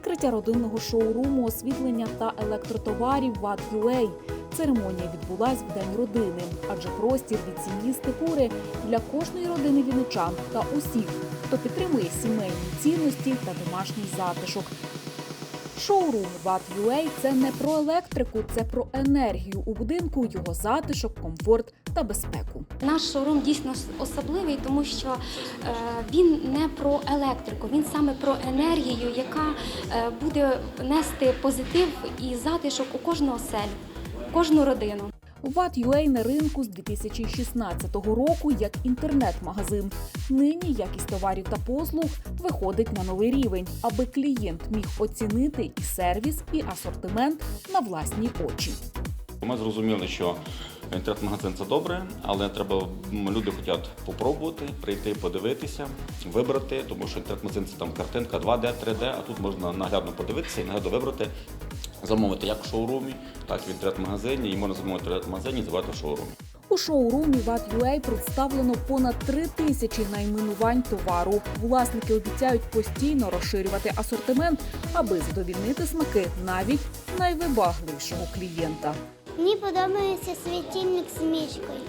відкриття родинного шоуруму освітлення та електротоварів ВАТ UA. Церемонія відбулась в день родини, адже простір від сім'ї Степури для кожної родини віничан та усіх, хто підтримує сімейні цінності та домашній затишок. Шоурум ВАТ UA – це не про електрику, це про енергію у будинку, його затишок, комфорт та безпеку. Наш шоурум дійсно особливий, тому що е, він не про електрику, він саме про енергію, яка е, буде нести позитив і затишок у кожну оселю, кожну родину. ВАТ UA на ринку з 2016 року як інтернет-магазин. Нині якість товарів та послуг виходить на новий рівень, аби клієнт міг оцінити і сервіс, і асортимент на власні очі. Ми зрозуміли, що інтернет-магазин це добре, але треба люди хочуть попробувати, прийти, подивитися, вибрати, тому що інтернет-магазин це там картинка 2D, 3D, а тут можна наглядно подивитися і наглядно вибрати, замовити як в шоурумі, так і в інтернет-магазині, і можна замовити в інтернет-магазині забрати в шоурумі. У шоурумі ВАТ UA представлено понад три тисячі найменувань товару. Власники обіцяють постійно розширювати асортимент, аби задовільнити смаки навіть найвибагливішого клієнта. Мені подобається світильник з мішкою.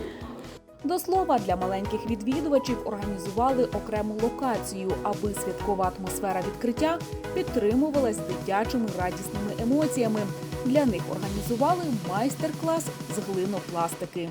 До слова, для маленьких відвідувачів організували окрему локацію, аби святкова атмосфера відкриття підтримувалась дитячими радісними емоціями. Для них організували майстер-клас з глинопластики.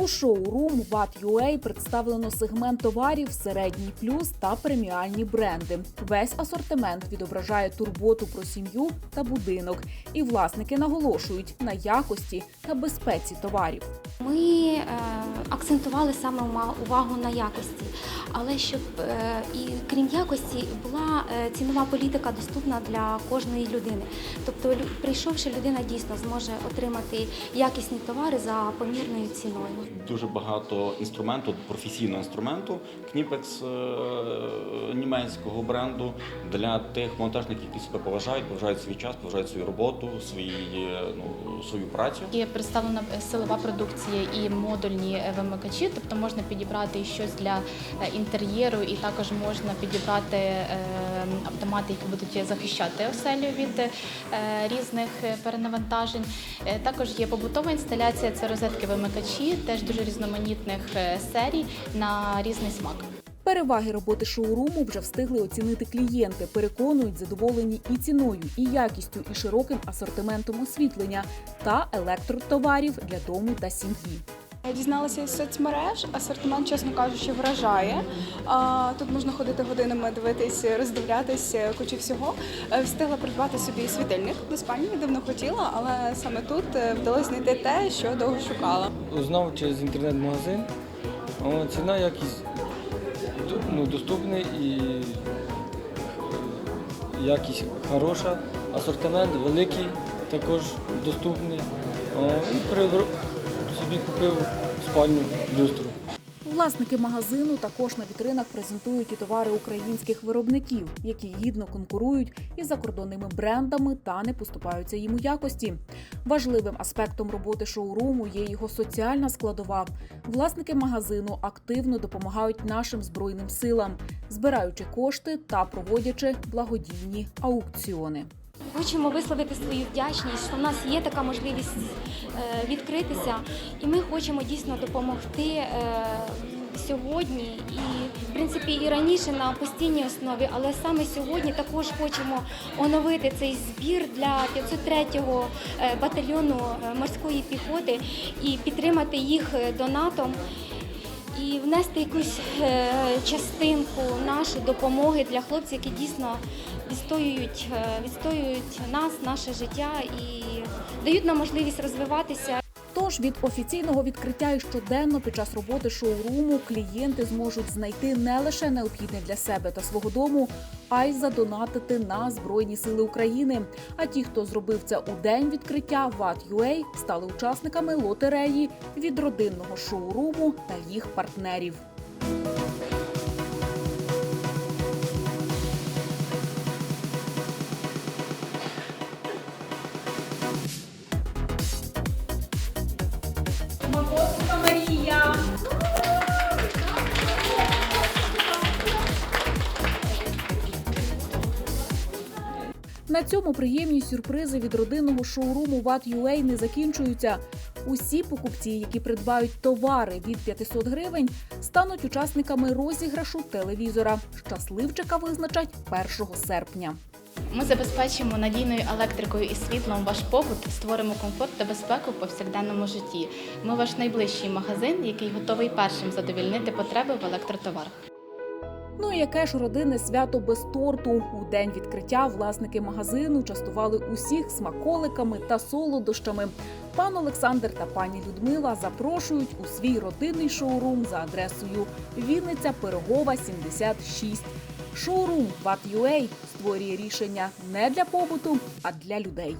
У шоурум VAT.UA представлено сегмент товарів середній плюс та преміальні бренди. Весь асортимент відображає турботу про сім'ю та будинок, і власники наголошують на якості та безпеці товарів. Ми е, акцентували саме увагу на якості, але щоб е, і крім якості була е, цінова політика доступна для кожної людини. Тобто, прийшовши, людина дійсно зможе отримати якісні товари за помірною ціною. Дуже багато інструменту, професійного інструменту, Кніпекс е, німецького бренду для тих монтажників, які себе поважають, поважають свій час, поважають свою роботу, свій, ну, свою працю. Є представлена силова продукція і модульні вимикачі, тобто можна підібрати і щось для е, інтер'єру, і також можна підібрати е, автомати, які будуть захищати оселю від е, різних е, перенавантажень. Е, Також є побутова інсталяція, це розетки вимикачі, теж дуже різноманітних е, серій на різний смак. Переваги роботи шоуруму вже встигли оцінити клієнти. Переконують задоволені і ціною, і якістю, і широким асортиментом освітлення та електротоварів для дому та сім'ї. Я дізналася із соцмереж. Асортимент, чесно кажучи, вражає. А, Тут можна ходити годинами, дивитись, роздивлятись кучу всього. Е, Встигла придбати собі світильник до спальні, давно хотіла, але саме тут е, вдалося знайти те, що довго шукала. Узнав через інтернет-магазин. Ціна якість ну, доступна і якість хороша, асортимент великий, також доступний. І собі купив спальню люстру. Власники магазину також на вітринах презентують і товари українських виробників, які гідно конкурують із закордонними брендами та не поступаються їм у якості. Важливим аспектом роботи шоуруму є його соціальна складова. Власники магазину активно допомагають нашим збройним силам, збираючи кошти та проводячи благодійні аукціони. Хочемо висловити свою вдячність, що в нас є така можливість е, відкритися, і ми хочемо дійсно допомогти е, сьогодні. І, в принципі, і раніше на постійній основі, але саме сьогодні також хочемо оновити цей збір для 503-го е, батальйону морської піхоти і підтримати їх донатом. І внести якусь частинку нашої допомоги для хлопців, які дійсно відстоюють, е, відстоюють нас, наше життя і дають нам можливість розвиватися. Тож від офіційного відкриття і щоденно під час роботи шоуруму клієнти зможуть знайти не лише необхідне для себе та свого дому, а й задонатити на Збройні Сили України. А ті, хто зробив це у день відкриття ВАТ.UA, стали учасниками лотереї від родинного шоуруму та їх партнерів. На цьому приємні сюрпризи від родинного шоуруму VAT.ua не закінчуються. Усі покупці, які придбають товари від 500 гривень, стануть учасниками розіграшу телевізора. Щасливчика визначать 1 серпня. Ми забезпечимо надійною електрикою і світлом ваш побут, створимо комфорт та безпеку в повсякденному житті. Ми ваш найближчий магазин, який готовий першим задовільнити потреби в електротоварах. Ну і яке ж родинне свято без торту? У день відкриття власники магазину частували усіх смаколиками та солодощами. Пан Олександр та пані Людмила запрошують у свій родинний шоурум за адресою Вінниця Пирогова, 76. Шоурум VAT.ua створює рішення не для побуту, а для людей.